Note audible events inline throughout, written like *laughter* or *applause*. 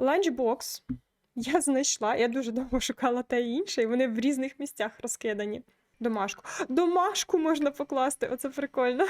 ланчбокс. Я знайшла, я дуже довго шукала те і інше, і вони в різних місцях розкидані. Домашку. Домашку можна покласти, оце прикольно.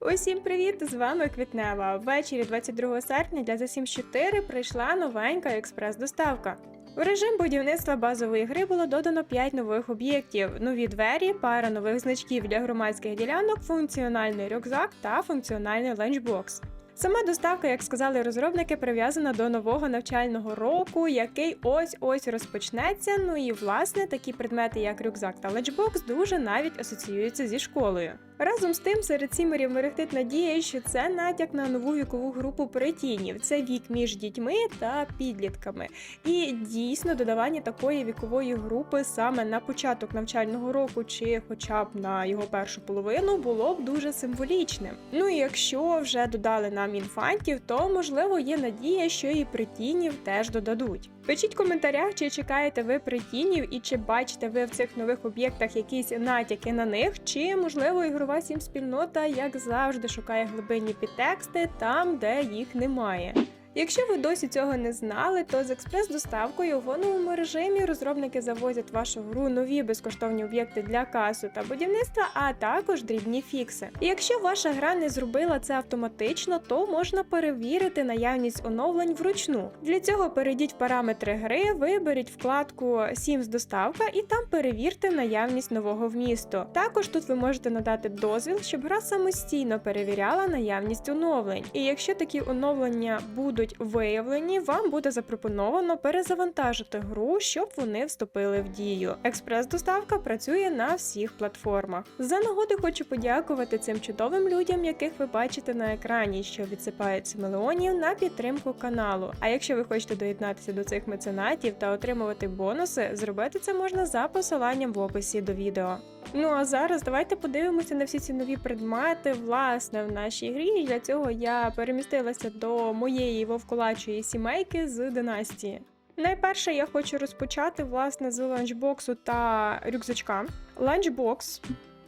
Усім привіт! З вами Квітнева. Ввечері 22 серпня для Sims 4 прийшла новенька експрес-доставка. У режим будівництва базової гри було додано 5 нових об'єктів: нові двері, пара нових значків для громадських ділянок, функціональний рюкзак та функціональний ленчбокс. Сама доставка, як сказали розробники, прив'язана до нового навчального року, який ось ось розпочнеться. Ну і власне такі предмети, як рюкзак та лечбокс, дуже навіть асоціюються зі школою. Разом з тим, серед сімерів мерехтить надія, що це натяк на нову вікову групу притінів. Це вік між дітьми та підлітками. І дійсно додавання такої вікової групи саме на початок навчального року, чи хоча б на його першу половину, було б дуже символічним. Ну і якщо вже додали нам інфантів, то можливо є надія, що і притінів теж додадуть. Пишіть в коментарях, чи чекаєте ви притінів і чи бачите ви в цих нових об'єктах якісь натяки на них, чи можливо ігрова сім спільнота, як завжди, шукає глибинні підтексти там, де їх немає. Якщо ви досі цього не знали, то з експрес-доставкою у фоновому режимі розробники завозять в вашу гру нові безкоштовні об'єкти для касу та будівництва, а також дрібні фікси. І якщо ваша гра не зробила це автоматично, то можна перевірити наявність оновлень вручну. Для цього перейдіть в параметри гри, виберіть вкладку Sims доставка і там перевірте наявність нового вмісту. Також тут ви можете надати дозвіл, щоб гра самостійно перевіряла наявність оновлень. І якщо такі оновлення будуть виявлені, вам буде запропоновано перезавантажити гру, щоб вони вступили в дію. Експрес-доставка працює на всіх платформах. За нагоди хочу подякувати цим чудовим людям, яких ви бачите на екрані, що відсипаються мільйонів на підтримку каналу. А якщо ви хочете доєднатися до цих меценатів та отримувати бонуси, зробити це можна за посиланням в описі до відео. Ну а зараз давайте подивимося на всі ці нові предмети, власне, в нашій грі. Для цього я перемістилася до моєї вовкулачої сімейки з династії. Найперше я хочу розпочати власне з ланчбоксу та рюкзачка. Ланчбокс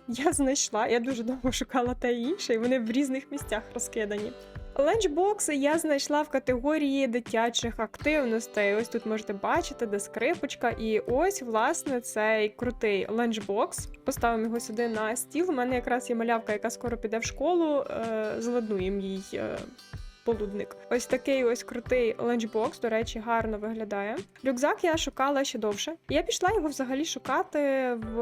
я знайшла, я дуже довго шукала те інше, і вони в різних місцях розкидані. Ланчбокси я знайшла в категорії дитячих активностей. Ось тут можете бачити, де скрипочка. І ось, власне, цей крутий ланчбокс. Поставимо його сюди на стіл. У мене якраз є малявка, яка скоро піде в школу. Е, зладнуємо їй. Полудник. Ось такий ось крутий ланчбокс, до речі, гарно виглядає. Рюкзак я шукала ще довше. Я пішла його взагалі шукати в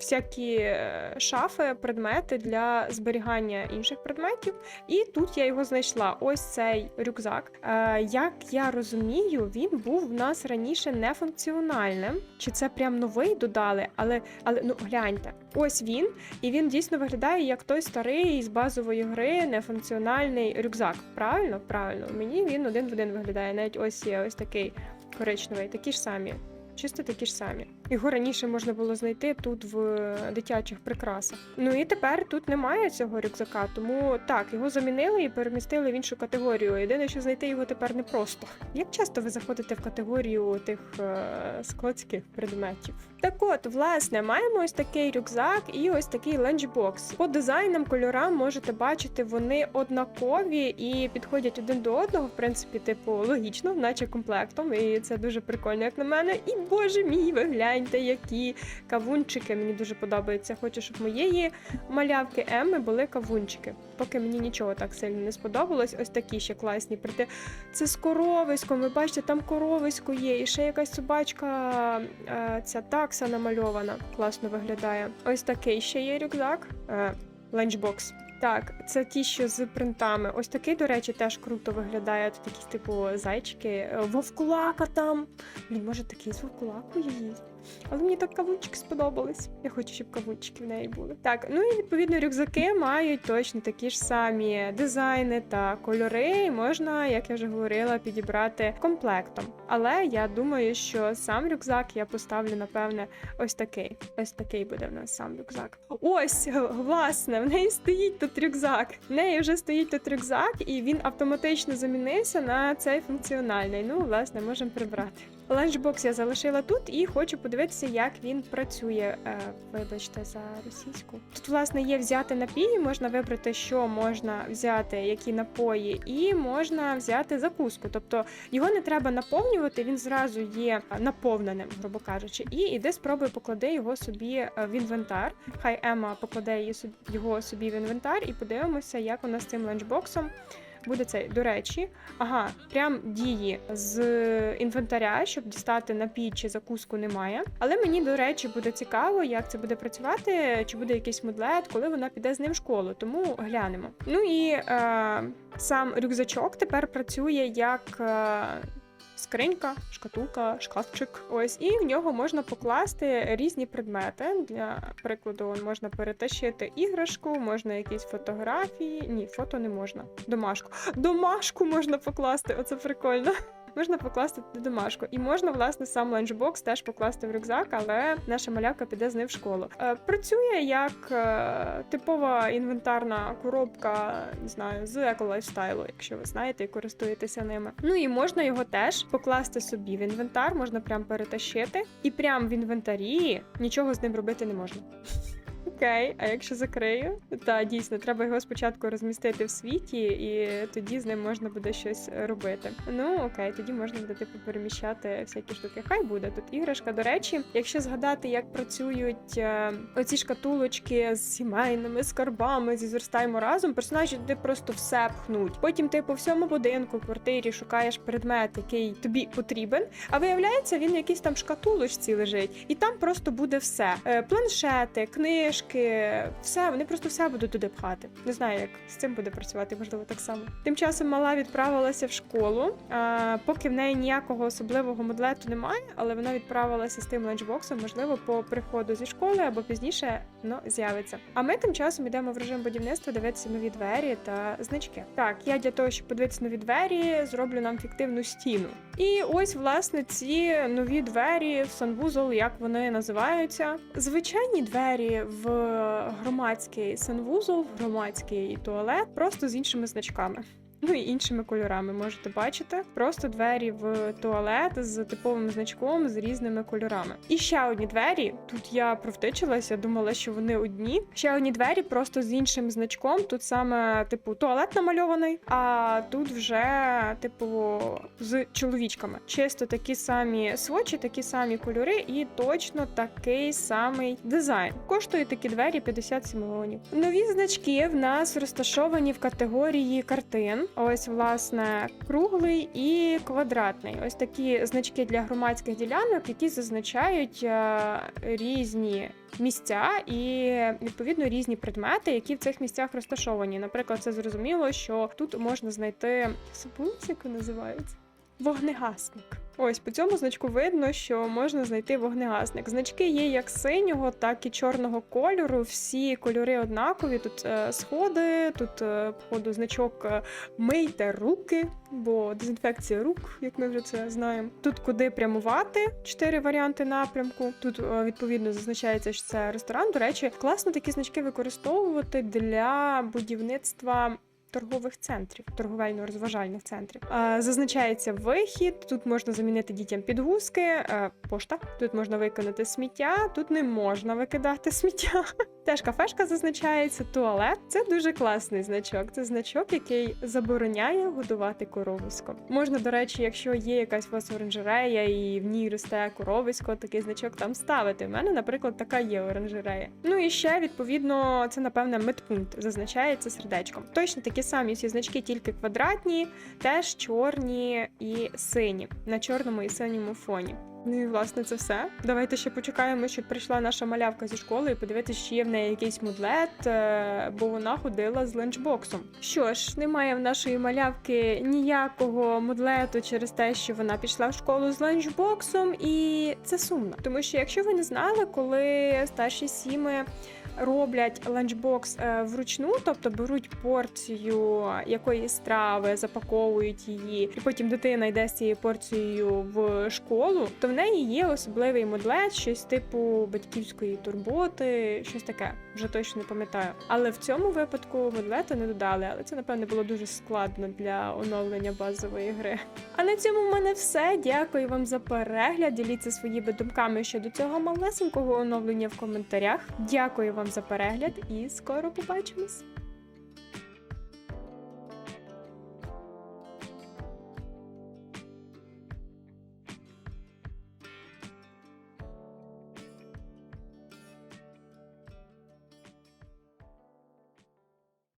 всякі е, шафи, предмети для зберігання інших предметів. І тут я його знайшла. Ось цей рюкзак. Е, як я розумію, він був в нас раніше нефункціональним. Чи це прям новий додали? Але але ну гляньте, ось він, і він дійсно виглядає як той старий з базової гри нефункціональний рюкзак. Правильно? Правильно. Мені він один в один виглядає. Навіть ось є ось такий коричневий, такі ж самі. Чисто такі ж самі. Його раніше можна було знайти тут в дитячих прикрасах. Ну і тепер тут немає цього рюкзака, тому так, його замінили і перемістили в іншу категорію. Єдине, що знайти його тепер непросто. Як часто ви заходите в категорію тих е складських предметів? Так от, власне, маємо ось такий рюкзак і ось такий ленчбокс. По дизайнам, кольорам можете бачити, вони однакові і підходять один до одного, в принципі, типу, логічно, наче комплектом. І це дуже прикольно, як на мене. І боже мій, ви гляньте, які кавунчики мені дуже подобаються. Хочу, щоб моєї малявки Емми були кавунчики. Поки мені нічого так сильно не сподобалось, ось такі ще класні. Проте це з коровиськом. Ви бачите, там коровисько є, і ще якась собачка, е, ця такса намальована. Класно виглядає. Ось такий ще є рюкзак. Е, Ланчбокс. Так, це ті, що з принтами. Ось такий, до речі, теж круто виглядає. Тут якісь типу зайчики. Е, Вовкулака там. Блін, може такий з вовкулакою є. Але мені так кавунчики сподобались. Я хочу, щоб кавунчики в неї були. Так, ну і відповідно рюкзаки мають точно такі ж самі дизайни та кольори. Можна, як я вже говорила, підібрати комплектом. Але я думаю, що сам рюкзак я поставлю, напевне, ось такий. Ось такий буде в нас сам рюкзак. Ось, власне, в неї стоїть тут рюкзак. В неї вже стоїть тут рюкзак, і він автоматично замінився на цей функціональний. Ну, власне, можемо прибрати. Ланчбокс я залишила тут і хочу подивитися, як він працює. Е, вибачте за російську. Тут, власне, є взяти напій, можна вибрати, що можна взяти, які напої, і можна взяти закуску. Тобто його не треба наповнювати, він зразу є наповненим, грубо кажучи. І іди спробуй поклади його собі е, в інвентар. Хай Ема покладе його собі в інвентар, і подивимося, як вона з цим ланчбоксом буде цей. До речі, ага, прям дії з інвентаря, щоб дістати напій чи закуску немає. Але мені, до речі, буде цікаво, як це буде працювати, чи буде якийсь мудлет, коли вона піде з ним в школу. Тому глянемо. Ну і е, сам рюкзачок тепер працює як. Е, Скринька, шкатулка, шкафчик. Ось, і в нього можна покласти різні предмети. Для прикладу, можна перетащити іграшку, можна якісь фотографії. Ні, фото не можна. Домашку. Домашку можна покласти, оце прикольно. Можна покласти туди домашку. І можна, власне, сам ланчбокс теж покласти в рюкзак, але наша малявка піде з ним в школу. Е, працює як е, типова інвентарна коробка, не знаю, з еко-лайфстайлу, якщо ви знаєте і користуєтеся ними. Ну і можна його теж покласти собі в інвентар, можна прям перетащити, і прям в інвентарі нічого з ним робити не можна. Окей, а якщо закрию, та дійсно треба його спочатку розмістити в світі, і тоді з ним можна буде щось робити. Ну окей, тоді можна буде типу переміщати всякі штуки. Хай буде тут іграшка. До речі, якщо згадати, як працюють е, оці шкатулочки з сімейними скарбами, зі зростаємо разом, персонажі туди просто все пхнуть. Потім ти по всьому будинку, квартирі шукаєш предмет, який тобі потрібен. А виявляється, він в якійсь там шкатулочці лежить, і там просто буде все: Е, планшети, книжки, все. Вони просто все будуть туди пхати. Не знаю, як з цим буде працювати, можливо, так само. Тим часом мала відправилася в школу. А, поки в неї ніякого особливого модлету немає, але вона відправилася з тим ланчбоксом, можливо, по приходу зі школи або пізніше ну, з'явиться. А ми тим часом йдемо в режим будівництва, дивитися нові двері та значки. Так, я для того, щоб подивитися нові двері, зроблю нам фіктивну стіну. І ось, власне, ці нові двері в санвузол, як вони називаються. Звичайні двері в громадський санвузол, в громадський туалет, просто з іншими значками. Ну і іншими кольорами можете бачити. Просто двері в туалет з типовим значком з різними кольорами. І ще одні двері. Тут я провтичилася, думала, що вони одні. Ще одні двері просто з іншим значком. Тут саме, типу, туалет намальований, а тут вже, типу, з чоловічками. Чисто такі самі свочі, такі самі кольори, і точно такий самий дизайн. Коштують такі двері 57 мільйонів. Нові значки в нас розташовані в категорії картин. Ось, власне, круглий і квадратний. Ось такі значки для громадських ділянок, які зазначають е, різні місця і відповідно різні предмети, які в цих місцях розташовані. Наприклад, це зрозуміло, що тут можна знайти як називається. Вогнегасник. Ось по цьому значку видно, що можна знайти вогнегасник. Значки є як синього, так і чорного кольору. Всі кольори однакові. Тут е, сходи, тут е, походу значок е, мийте руки, бо дезінфекція рук, як ми вже це знаємо. Тут куди прямувати, чотири варіанти напрямку. Тут е, відповідно зазначається, що це ресторан. До речі, класно такі значки використовувати для будівництва. Торгових центрів, торговельно-розважальних центрів. Зазначається вихід. Тут можна замінити дітям підгузки, пошта. Тут можна виконати сміття, тут не можна викидати сміття. *laughs* Теж кафешка зазначається, туалет. Це дуже класний значок. Це значок, який забороняє годувати коровисько. Можна, до речі, якщо є якась у вас оранжерея і в ній росте коровисько, такий значок там ставити. У мене, наприклад, така є оранжерея. Ну і ще відповідно, це напевне медпункт зазначається сердечком. Точно такі самі ці значки, тільки квадратні, теж чорні і сині на чорному і синьому фоні. Ну і власне це все. Давайте ще почекаємо, щоб прийшла наша малявка зі школи і подивитися, чи є в неї якийсь мудлет, е, бо вона ходила з ланчбоксом. Що ж, немає в нашої малявки ніякого мудлету через те, що вона пішла в школу з ланчбоксом, і це сумно. Тому що, якщо ви не знали, коли старші сіми роблять ланчбокс е, вручну, тобто беруть порцію якоїсь страви, запаковують її, і потім дитина йде з цією порцією в школу, то в неї є особливий модлет, щось типу батьківської турботи, щось таке. Вже точно не пам'ятаю. Але в цьому випадку модлета не додали, але це напевне було дуже складно для оновлення базової гри. А на цьому в мене все. Дякую вам за перегляд. Діліться своїми думками щодо цього малесенького оновлення в коментарях. Дякую вам за перегляд і скоро побачимось!